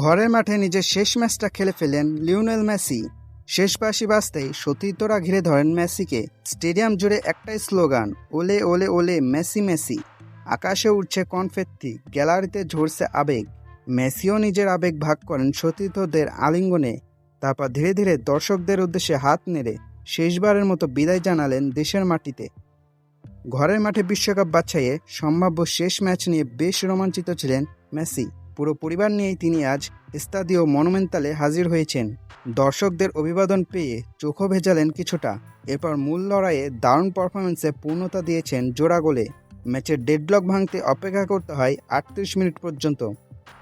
ঘরের মাঠে নিজের শেষ ম্যাচটা খেলে ফেলেন লিওনেল মেসি। শেষ বাসি বাজতেই সতীর্থরা ঘিরে ধরেন মেসিকে। স্টেডিয়াম জুড়ে একটাই স্লোগান, ওলে ওলে ওলে মেসি মেসি। আকাশে উঠছে কনফেত্তি, গ্যালারিতে ঝরছে আবেগ। মেসিও নিজের আবেগ ভাগ করেন সতীর্থদের আলিঙ্গনে। তারপর ধীরে ধীরে দর্শকদের উদ্দেশ্যে হাত নেড়ে শেষবারের মতো বিদায় জানালেন দেশের মাটিতে। ঘরের মাঠে বিশ্বকাপ বাছাইয়ে সম্ভাব্য শেষ ম্যাচ নিয়ে বেশ রোমাঞ্চিত ছিলেন মেসি। পুরো পরিবার নিয়েই তিনি আজ স্তাদিও মনুমেন্টালে হাজির হয়েছেন। দর্শকদের অভিবাদন পেয়ে চোখও ভেজালেন কিছুটা। এরপর মূল লড়াইয়ে দারুণ পারফরমেন্সে পূর্ণতা দিয়েছেন জোড়া গোলে। ম্যাচের ডেডলক ভাঙতে অপেক্ষা করতে হয় আটত্রিশ মিনিট পর্যন্ত।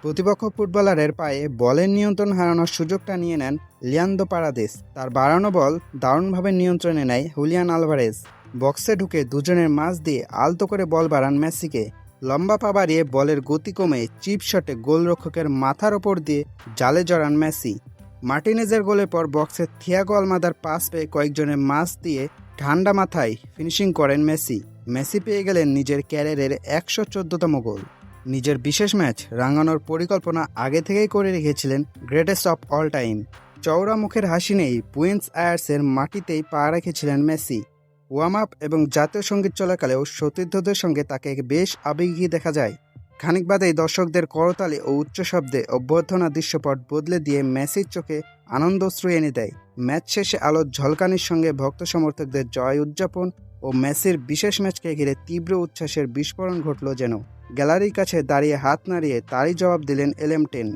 প্রতিপক্ষ ফুটবলারের পায়ে বলের নিয়ন্ত্রণ হারানোর সুযোগটা নিয়ে নেন লিয়ান্দো পারাদেস তার বাড়ানো বল দারুণভাবে নিয়ন্ত্রণে নেয় হুলিয়ান আলভারেজ। বক্সে ঢুকে দুজনের মাঝ দিয়ে আলতো করে বল বাড়ান মেসিকে। লম্বা পা বাড়িয়ে বলের গতি কমে চিপ শটে গোলরক্ষকের মাথার ওপর দিয়ে জালে জড়ান মেসি। মার্টিনেজের গোলের পর বক্সে থিয়াগো আলমাদার পাস পেয়ে কয়েকজনের মাছ দিয়ে ঠান্ডা মাথায় ফিনিশিং করেন মেসি। মেসি পেয়ে গেলেন নিজের ক্যারিয়ারের একশো চোদ্দতম গোল। নিজের বিশেষ ম্যাচ রাঙানোর পরিকল্পনা আগে থেকেই করে রেখেছিলেন গ্রেটেস্ট অফ অল টাইম। চওড়া মুখের হাসি নেই বুয়েন্স আয়ার্সের মাটিতেই পা রেখেছিলেন মেসি। ওয়ার্ম আপ এবং জাতীয় সংগীত চলাকালেও সতীর্থদের সঙ্গে তাকে বেশ আবেগী দেখা যায়। খানিক বাদেই দর্শকদের করতালি ও উচ্চ শব্দে অভ্যর্থনা দৃশ্যপট বদলে দিয়ে মেসির চোখে আনন্দশ্রু এনে দেয়। ম্যাচ শেষে আলোর ঝলকানির সঙ্গে ভক্ত সমর্থকদের জয় উদযাপন ও মেসির বিশেষ ম্যাচকে ঘিরে তীব্র উচ্ছ্বাসের বিস্ফোরণ ঘটল যেন গ্যালারির কাছে দাঁড়িয়ে হাত নাড়িয়ে তারই জবাব দিলেন এলএম টেন।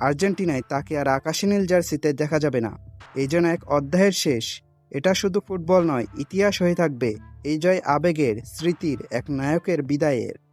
আর্জেন্টিনায় তাকে আর আকাশী নীল জার্সিতে দেখা যাবে না। এই যেন এক অধ্যায়ের শেষ। এটা শুধু ফুটবল নয় ইতিহাস হয়ে থাকবে। এই জয় আবেগের স্মৃতির এক নায়কের বিদায়ের।